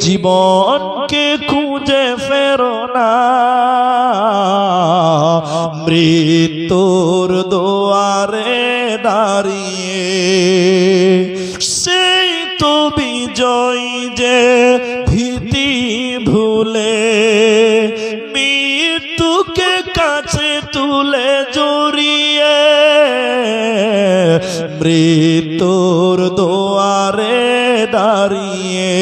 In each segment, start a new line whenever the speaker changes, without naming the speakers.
জীবনকে খুঁজে ফেরো না। মৃত্যুর দুয়ারে দাঁড়িয়ে সেই তো বিজয় যে ভীতি ভুলে মৃত্যুকে কাছে তুলে জড়িয়ে, মৃত্যুর দোয়ারে দাঁড়িয়ে।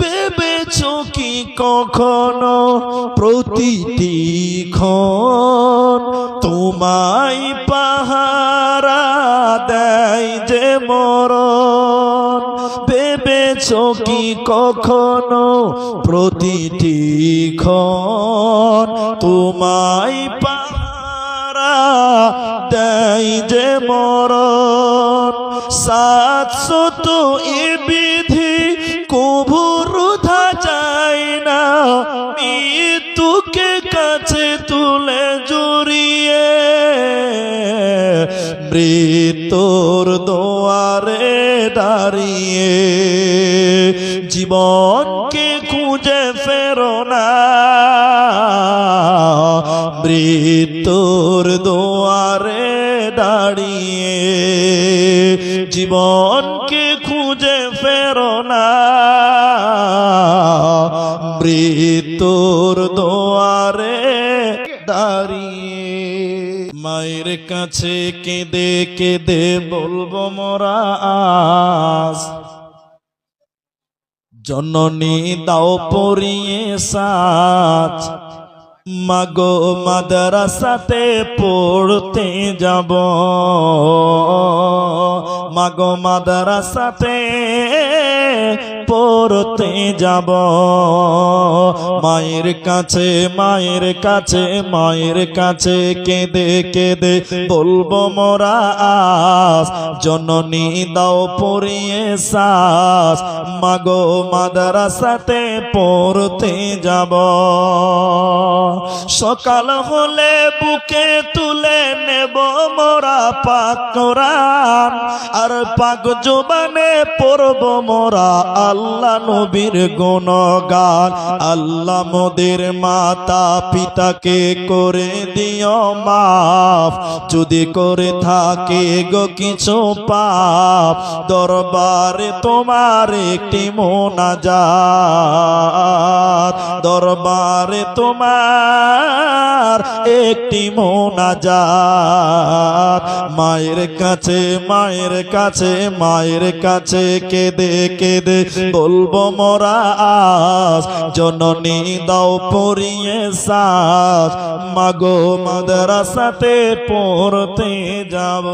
ভেবেছ কি কখনো প্রতিটি ক্ষণ তোমায় পাহারা দেয় যে মরণ? কি কখনো প্রতিটি ক্ষণ তোমায় পাহারা দেয় যে মরণ। সাতশত এ বিধি কভু রুধা যায় না। মৃত্যুকে কাছে তুলে জড়িয়ে মৃত্যুর দোয়ারে দাঁড়িয়ে জীবনকে খুঁজে ফেরো না। মৃত্যুর দোয়ারে দাঁড়িয়ে জীবনকে খুঁজে ফেরো না। মৃত্যুর দোয়ারে দাঁড়িয়ে মায়ের কাছে কেঁদে কেঁদে বলব, মোরা আজ জননী দাও পরিয়ে সাজ। মাগো মাদ্রাসাতে পড়তে যাব। মাগো মাদ্রাসাতে পড়তে যাব। মায়ের কাছে মায়ের কাছে মায়ের কাছে কেঁদে কেঁদে বলব, মোরা আস, জননী দাও পরিয়ে সাস, মাগো মাদ্রাসাতে পড়তে যাব। সকাল হলে বুকে তুলে নেব মোরা পাক আর পাক জবানে পড়ব মোরা আল্লাহ নবীর গুণগান, আল্লাহ মোদের মাতা পিতাকে করে দিও মাফ। যদি করে থাকে গো কিছু পাপ, দরবারে তোমার একটি মোনাজাত। দরবারে তোমার একটি মোনাজাত। মায়ের কাছে মায়ের কাছে মায়ের কাছে কেঁদে কেঁদে বলব মোরা আস জননী দাও পরিয়ে সাস মাগো মাদ্রাসাতে পড়তে যাব।